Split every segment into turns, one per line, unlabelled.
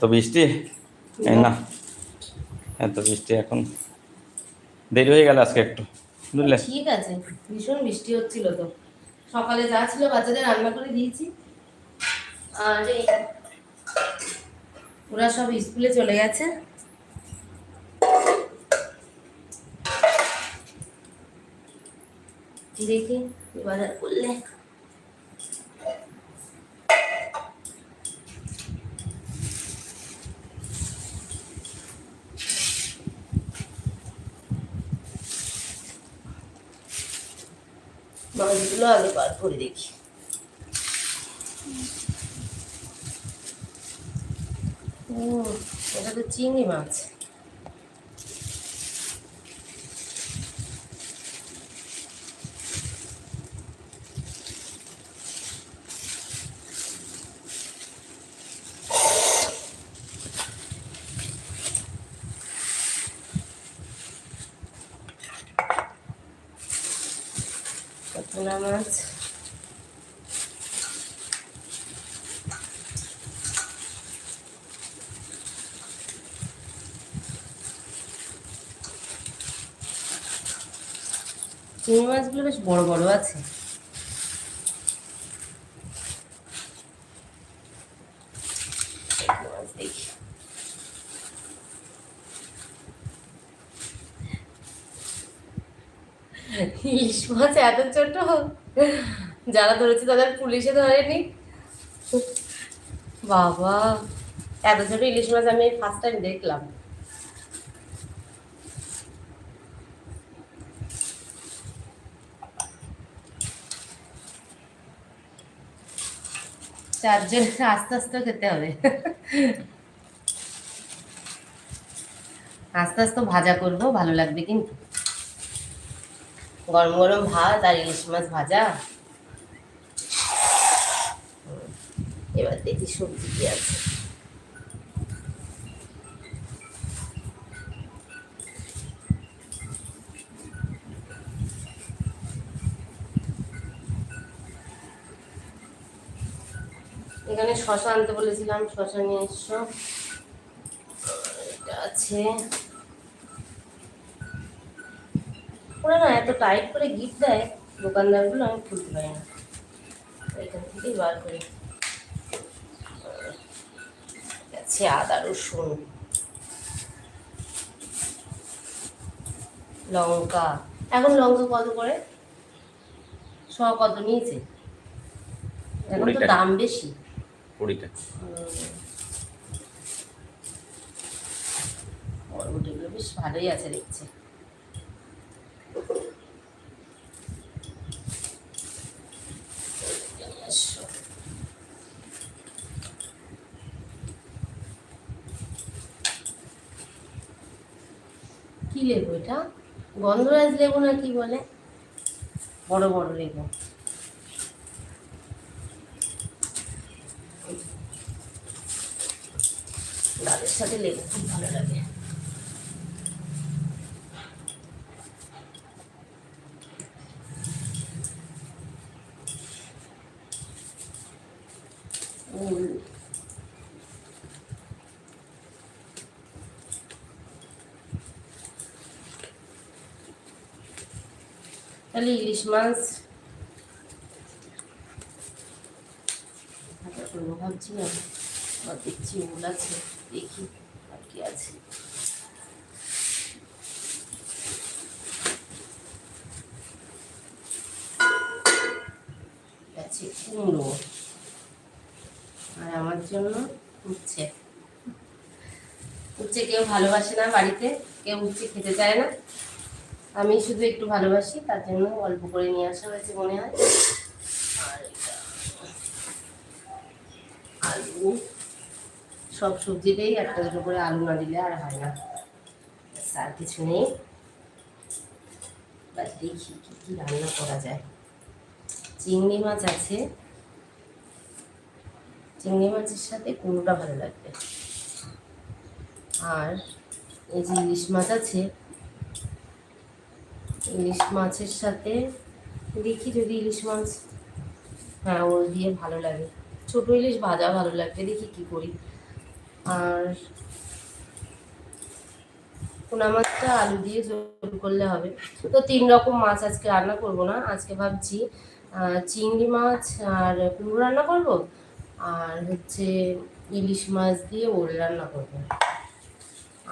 তো বৃষ্টি? না, এত বৃষ্টি এখন। দেরি হয়ে গেল আজকে একটু, বুঝলে?
ঠিক আছে, ভীষণ বৃষ্টি হচ্ছিল তো। সকালে যা ছিল বাচ্চাদের রান্না করে দিয়েছি। আর ওরা সব স্কুলে চলে গেছে। দেখি বাজার করলে। মাছগুলো আগে বার করে দেখি। ও এটা তো চিংড়ি মাছ কাতলা মাছ চিংড়ি মাছগুলো বেশ বড় বড় আছে। ইলিশ মাছ এত ছোট, যারা ধরেছে তাদের পুলিশে ধরেনি। বাবা, এত ছোট ইলিশ মাছ আমি ফার্স্ট টাইম দেখলাম। চারজন আস্তে আস্তে খেতে হবে। আস্তে আস্তে ভাজা করব, ভালো লাগবে কিন্তু। গরম গরম ভাত আর ইলিশ মাছ ভাজা। এবার দেখি সবজি কি আছে। এখানে শশা আনতে বলেছিলাম শশা নিয়ে এসছো এটা আছে। ওরা না এত টাইট করে গিফট দেয় দোকানদারগুলো আমি খুলতে পারি না। এখান থেকেই বার করি। আছে আদা রসুন। লঙ্কা। এখন লঙ্কা কত করে? শ কত নিয়েছে? এখন তো দাম বেশি।
কুড়িটা।
বেশ ভালোই আছে দেখছি। কি লেবু এটা? গন্ধরাজ লেবু না কি বলে? বড় বড় লেবু। সাথে লেবু খুব ভালো লাগে। তাহলে ইলিশ মাছ। করব ভাবছিলাম দেখছি উল আছে। দেখি আর কি আছে। আছে, কুমড়ো। আর আমার জন্য উচ্ছে। উচ্ছে কেউ ভালোবাসে না বাড়িতে, কেউ উচ্ছে খেতে চায় না। আমি শুধু একটু ভালোবাসি, তার জন্য অল্প করে নিয়ে আসা হয়েছে মনে হয়। আর আলু। সব সবজিতেই একটা দুটো করে আলু না দিলে আর হয় না। আর কিছু নেই। দেখি কি কি রান্না করা যায়। চিংড়ি মাছ আছে। চিংড়ি মাছের সাথে কুমড়োটা ভালো লাগবে। আর এই যে ইলিশ মাছ আছে, ইলিশ মাছের সাথে দেখি যদি ইলিশ মাছ হ্যাঁ ওল দিয়ে ভালো লাগে। ছোট ইলিশ ভাজা ভালো লাগবে, দেখি কি করি। আর পোনা মাছটা আলু দিয়ে ঝোল করলে হবে। তো তিন রকম মাছ আজকে রান্না করব না, আজকে ভাবছি চিংড়ি মাছ আর কুমড়ো রান্না করব, আর হচ্ছে ইলিশ মাছ দিয়ে ওল রান্না করব।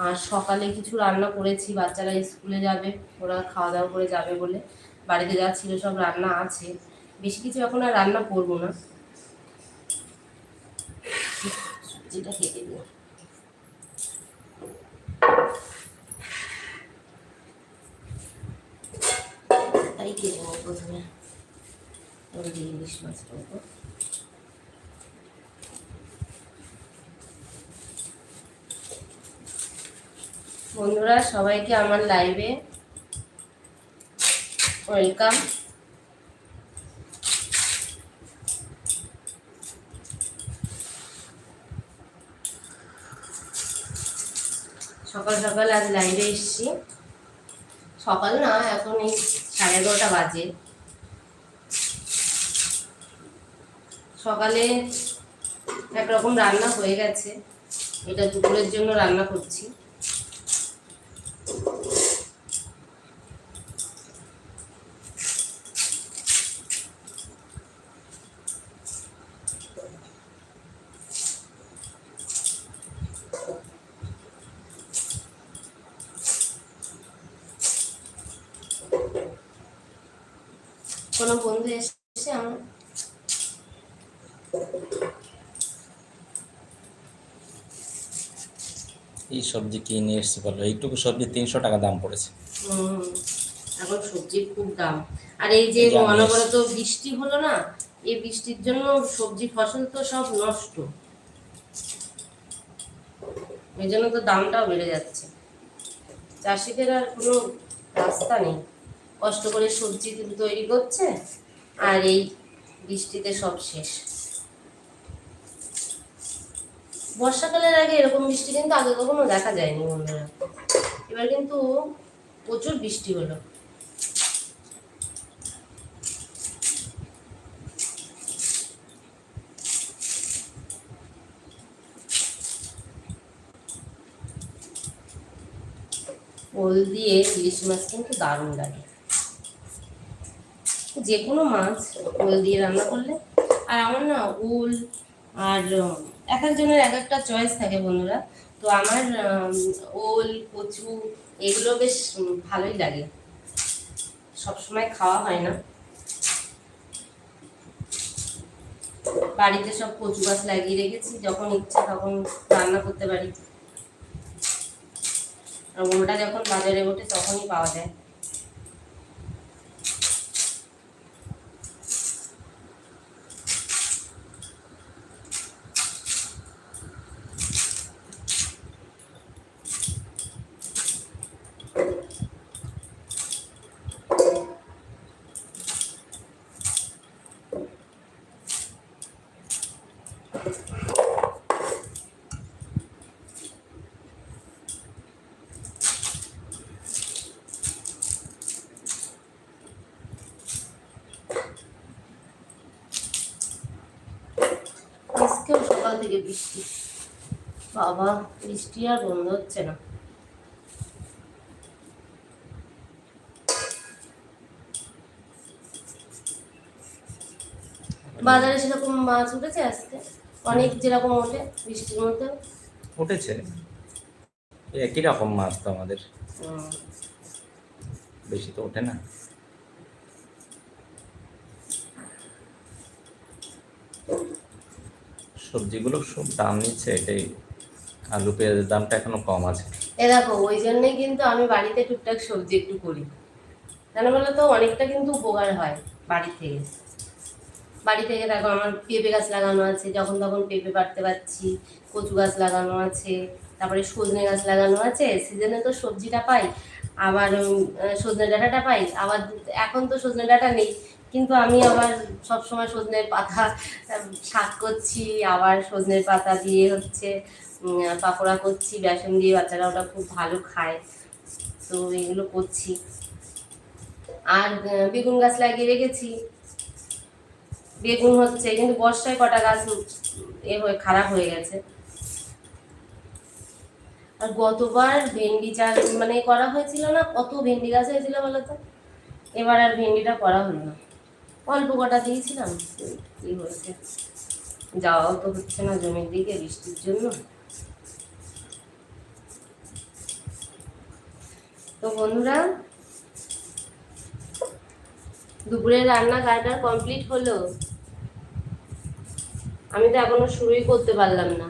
আর সকালে কিছু রান্না করেছি, বাচ্চারা স্কুলে যাবে, ওরা খাওয়া দাওয়া করে যাবে বলে, বাড়িতে যা ছিল সব রান্না আছে। বেশি কিছু এখন আর রান্না করব না। যেটা কেটে তাই কেটে নেব প্রথমে। ইলিশ বন্ধুরা সবাইকে আমার লাইভে ওয়েলকাম সকাল সকাল আজ লাইভে এসছি। সকাল না, এখন এই সাড়ে এগারোটা বাজে। সকালে একরকম রান্না হয়ে গেছে। এটা দুপুরের জন্য রান্না করছি। কোনো বন্ধু এসে আমার
এই সবজি কি নিয়ে এসছি বলো এইটুকু সবজি তিনশো টাকা দাম পড়েছে।
এখন সবজির খুব দাম। আর এই যে অনবরত বৃষ্টি হলো না এই বৃষ্টির জন্য সবজি ফসল তো সব নষ্ট। এই জন্য তো দামটাও বেড়ে যাচ্ছে। চাষিদের আর কোনো রাস্তা নেই। কষ্ট করে সবজি তৈরি করছে, আর এই বৃষ্টিতে সব শেষ। বর্ষাকালের আগে এরকম বৃষ্টি কিন্তু আগে কখনো দেখা যায়নি বন্ধুরা। এবার কিন্তু প্রচুর বৃষ্টি হলো। ওল দিয়ে ইলিশ মাছ কিন্তু দারুণ লাগে। যে কোনো মাছ, ওল দিয়ে রান্না করলে। আর আমার না ওল আর এক একজনের এক একটা চয়েস থাকে বন্ধুরা। তো আমার ওল, কচু, এগুলো বেশ ভালোই লাগে। সবসময় খাওয়া হয় না। বাড়িতে সব কচু গাছ লাগিয়ে রেখেছি, যখন ইচ্ছা তখন রান্না করতে পারি। আর ওলটা যখন বাজারে ওঠে তখনই পাওয়া যায় আজকেও সকাল থেকে বৃষ্টি। বাবা বৃষ্টি আর বন্ধ হচ্ছে না। বাজারে সেরকম মাছ উঠেছে আজকে? অনেক যেরকম ওঠে বৃষ্টির মধ্যে
উঠেছে। একই রকম মাছ তো আমাদের। বেশি তো ওঠে না। সবজিগুলো সব দাম নিচ্ছে, এটাই। আলু পেঁয়াজের দামটা এখনও কম আছে।
এ দেখো, ওই জন্যই কিন্তু আমি বাড়িতে টুকটাক সবজি একটু করি। কেন বলো তো, অনেকটা কিন্তু উপকার হয় বাড়ি থেকে। বাড়ি থেকে দেখো, আমার পেঁপে গাছ লাগানো আছে, যখন তখন পেঁপে পাড়তে পারছি, কচু গাছ লাগানো আছে, তারপরে সজনে গাছ লাগানো আছে, সিজনে তো সবজিটা পাই, আবার সজনে ডাঁটাটা পাই, আবার এখন তো সজনে ডাঁটা নেই। কিন্তু আমি আবার সবসময় সজনের পাতা শাক করছি, আবার সজনের পাতা দিয়ে হচ্ছে পাকোড়া করছি, বেসন দিয়ে বাচ্চারা ওটা খুব ভালো খায়। তো এগুলো করছি। আর বেগুন গাছ লাগিয়ে রেখেছি। বেগুন হচ্ছে, কিন্তু বর্ষায় কটা গাছ এ হয়ে, খারাপ হয়ে গেছে। আর গতবার ভেন্ডি চাষ মানে করা হয়েছিল না? কত ভেন্ডি গাছ হয়েছিল বলো তো? এবার আর ভেন্ডিটা করা হলো না। অল্প কটা দিয়েছিলাম কি হয়েছে। যাওয়াও তো হচ্ছে না জমির দিকে, বৃষ্টির জন্য। তো বন্ধুরা দুপুরের রান্না কাটা কমপ্লিট হলো? আমি তো এখনও শুরুই করতে পারলাম না।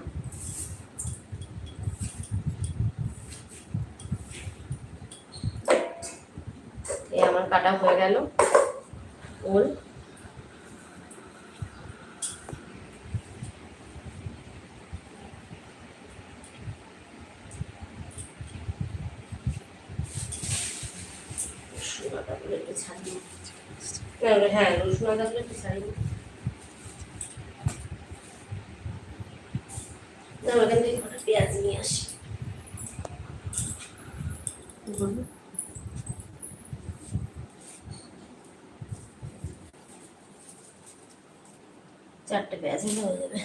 আমার কাটা হয়ে গেল। ওল রসুন আদাগুলো একটু ছাড়িয়ে না, ওটা- হ্যাঁ রসুন আদাগুলো একটু ছাড়িয়ে না ওখান থেকে কটা পেঁয়াজ নিয়ে আসি বলুন। চারটে পেঁয়াজ হলে হয়ে যাবে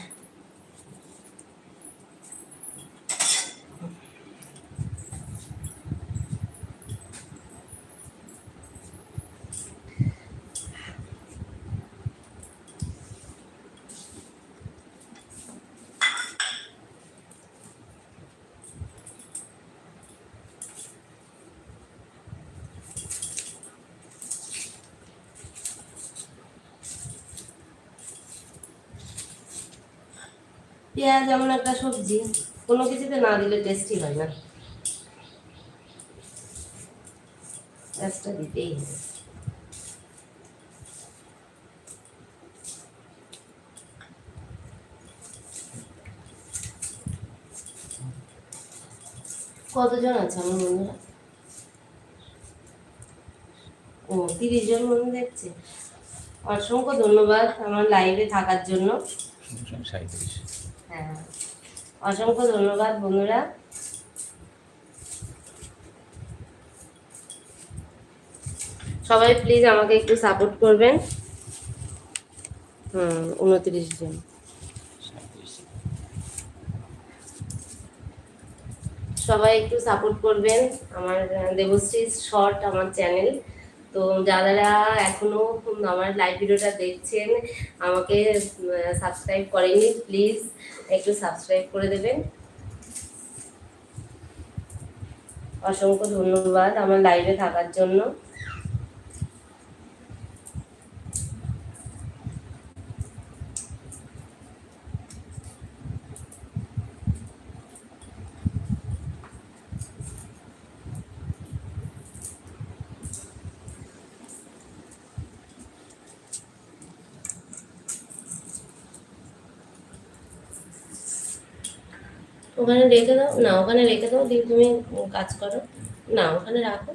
পেঁয়াজ এমন একটা সবজি, কোনো কিছুতে না দিলে টেস্টি হয় না। দিতেই হবে। কতজন আছে আমার বন্ধুরা? ও, তিরিশ জন বন্ধু দেখছে। অসংখ্য ধন্যবাদ আমার লাইভে থাকার জন্য।
সাঁত্রিশ
হ্যাঁ অসংখ্য ধন্যবাদ, বন্ধুরা। সবাই প্লিজ আমাকে একটু সাপোর্ট করবেন। হুম, উনত্রিশ জন। সবাই একটু সাপোর্ট করবেন। আমার দেবশ্রী শর্ট আমার চ্যানেল তো যারা এখনও আমার লাইভ ভিডিওটা দেখছেন, আমাকে সাবস্ক্রাইব করেনি প্লিজ একটু সাবস্ক্রাইব করে দেবেন। অসংখ্য ধন্যবাদ আমার লাইভে থাকার জন্য। ওখানে রেখে দাও। না, ওখানে রেখে দাও। দিয়ে তুমি কাজ করো। না, ওখানে রাখো।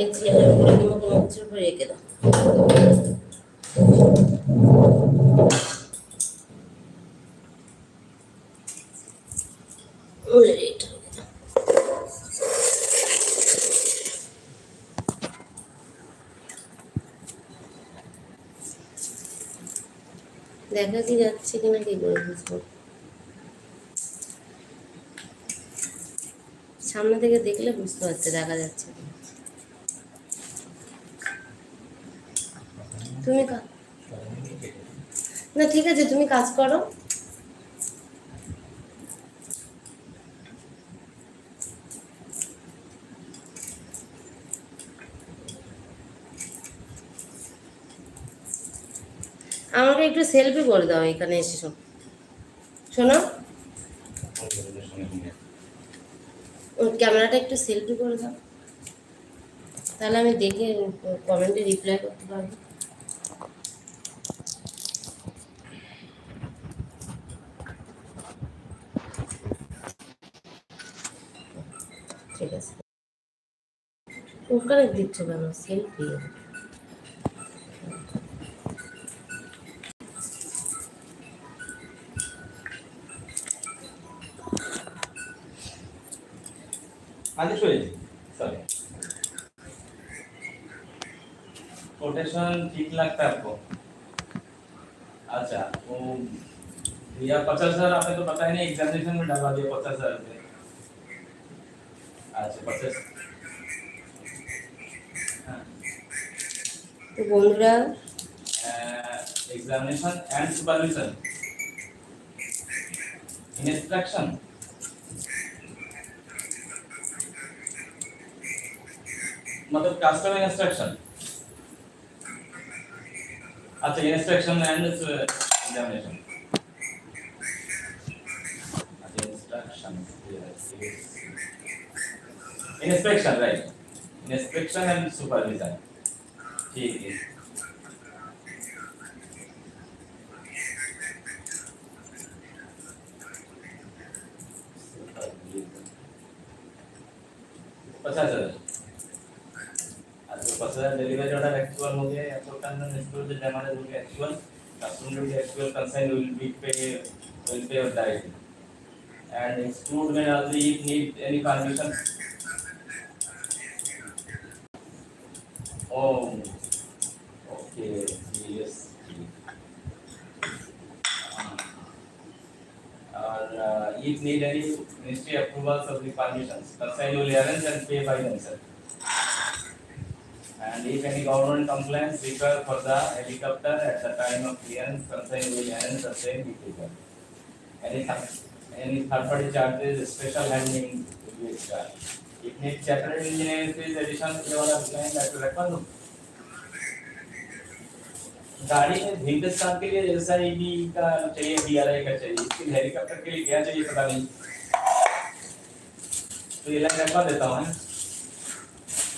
এই উপরে কিংবা রেখে দাও। দেখা কি যাচ্ছে কিনা, কি করে বুঝব? সামনে থেকে দেখলে বুঝতে পারছে, দেখা যাচ্ছে তুমি না, ঠিক আছে, তুমি কাজ করো। আমাকে একটু সেলফি করে দাও, এখানে এসে শোনো শোনো ক্যামেরাটা একটু সেলফি করে দাও। তাহলে আমি দেখে কমেন্টে রিপ্লাই করতে পারব। ঠিক আছে। ওখানে দিচ্ছ কেন? সেলফি
आदेश होईल सॉरी कोटेशन ठीक लगता है आपको अच्छा तो भैया पचास हजार आपने तो पता ही नहीं एग्जामिनेशन में डलवा दिया पचास हजार रुपये আচ্ছা প্রসেস হ্যাঁ
তো বন্ধুরা
uh, examination and supervision. मतलब custom instruction. अच्छा instruction and uh, examination. अच्छा instruction. Yes, yes. Inspection right. Inspection and supervision. ठीक है. पचास sir delivery order actual हो गया, या तो कंसर्न एक्चुअल जो हमारे हो गया actual customer will actual concern will be pay will pay और डायरेक्ट एंड एक्सक्लूड में also if need any conversion oh okay yes और if need any ministry approvals of the permissions permissions. Will arrange and pay by by themselves. And if any government complaints require for the helicopter at the time of clearance, consign will arrange the same be taken. Any any third party charges, special handling will be extra. If need chartered engineering fees addition to the plan that will require. गाड़ी में car के लिए जैसा ED का चाहिए DRI का चाहिए इसके हेलीकॉप्टर के लिए क्या चाहिए पता नहीं तो ये लाइन रखवा देता हूँ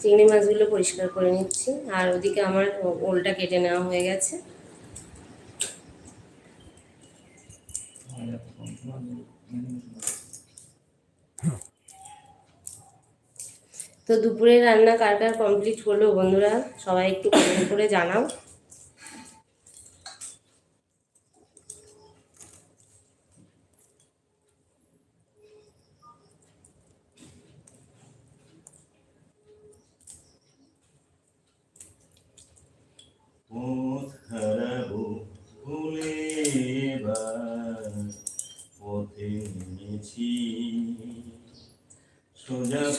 চিংড়ি মাছগুলো পরিষ্কার করে নিচ্ছি। আর ওদিকে আমার ওলটা কেটে নেওয়া হয়ে গেছে। তো দুপুরে রান্না কার কার কমপ্লিট হলো বন্ধুরা, সবাই একটু কমেন্ট করে জানাও।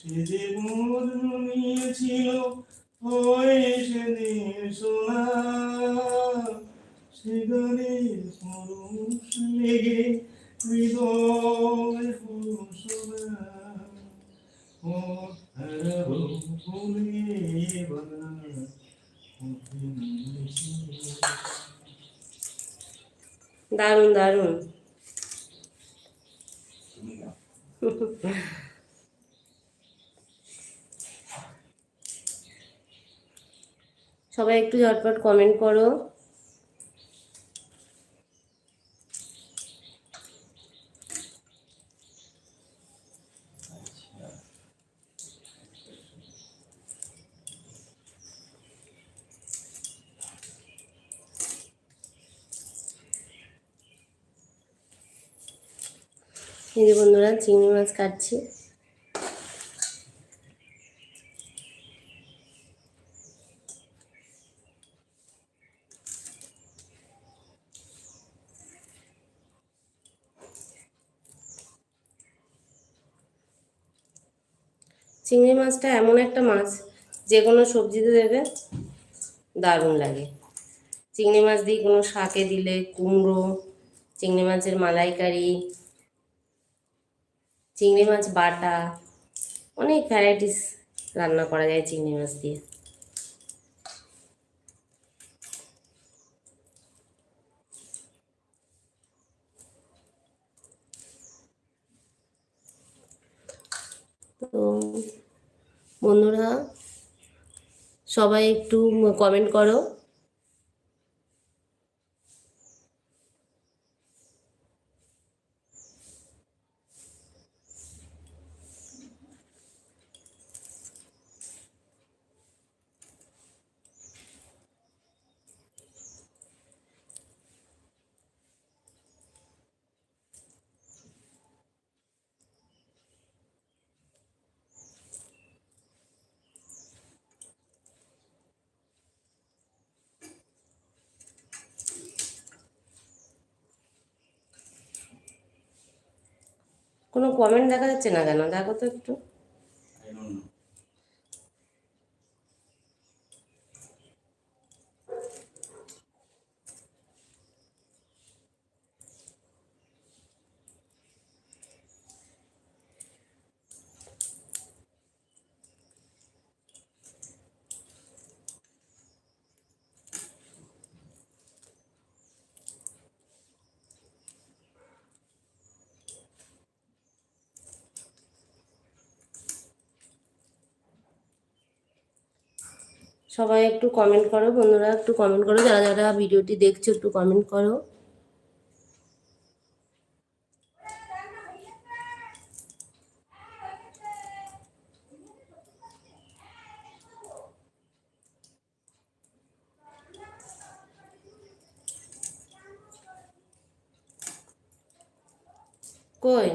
সে যে নিয়েছিল ওই সেদিন সোনা। সে পরশ লেগে হৃদয় ফুসনা ও হারাবো ভুলে এবার
দারুণ। দারুণ
তুমি গাও।
সবাই একটু ঝটপট কমেন্ট করো। এই যে বন্ধুরা চিংড়ি মাছ কাটছি। চিংড়ি মাছটা এমন একটা মাছ, যে কোনো সবজিতে দেবে দারুণ লাগে। চিংড়ি মাছ দিয়ে কোনো শাকে দিলে কুমড়ো, চিংড়ি মাছের মালাইকারি, চিংড়ি মাছ বাটা, অনেক ভ্যারাইটিস রান্না করা যায় চিংড়ি মাছ দিয়ে। তো বন্ধুরা সবাই একটু কমেন্ট করো। কোনো কমেন্ট দেখা যাচ্ছে না কেন? দেখো তো একটু। সবাই একটু কমেন্ট করো, বন্ধুরা একটু কমেন্ট করো, যারা যারা ভিডিওটি দেখছ একটু কমেন্ট করো। কই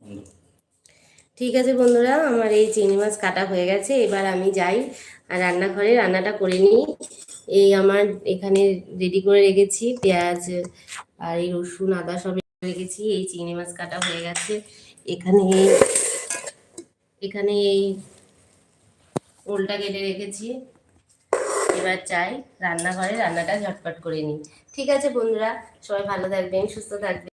বন্ধ।
ঠিক আছে বন্ধুরা, আমার এই চিংড়ি মাছ কাটা হয়ে গেছে, এবার আমি যাই আর রান্নাঘরে রান্নাটা করে নিই। এই আমার এখানে রেডি করে রেখেছি পেঁয়াজ আর এই রসুন, আদা সব রেখেছি, এই চিংড়ি মাছ কাটা হয়ে গেছে। এখানে এখানে এই ওলটা কেটে রেখেছি। এবার চাই রান্নাঘরে, রান্নাটা ঝটপট করে নিই। ঠিক আছে বন্ধুরা, সবাই ভালো থাকবেন, সুস্থ থাকবেন।